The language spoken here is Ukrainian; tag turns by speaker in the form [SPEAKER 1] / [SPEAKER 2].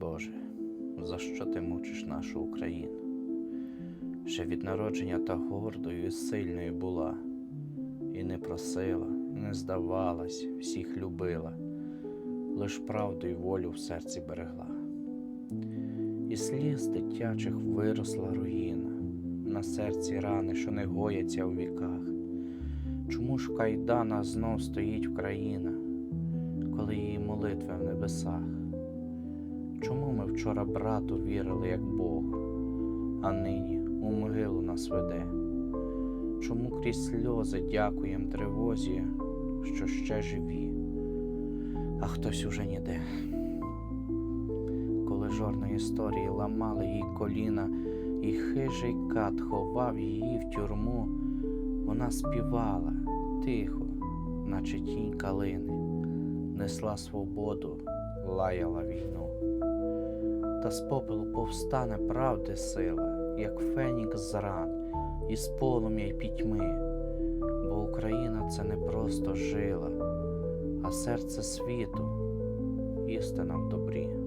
[SPEAKER 1] Боже, за що ти мучиш нашу Україну? Ще від народження та гордою і сильною була, і не просила, не здавалась, всіх любила, лиш правду й волю в серці берегла. І сліз дитячих виросла руїна, на серці рани, що не гояться у віках. Чому ж кайдана знов стоїть Україна, коли її молитви в небесах? Чому ми вчора брату вірили, як Бог, а нині у могилу нас веде? Чому крізь сльози дякуєм тривозі, що ще живі, а хтось уже ніде? Коли жорна історії ламали їй коліна, і хижий кат ховав її в тюрму, вона співала тихо, наче тінь калини, несла свободу, лаяла війну. Та з попелу повстане правди сила, як фенікс з ран, із полум'я й пітьми, бо Україна це не просто жила, а серце світу, істина в добрі.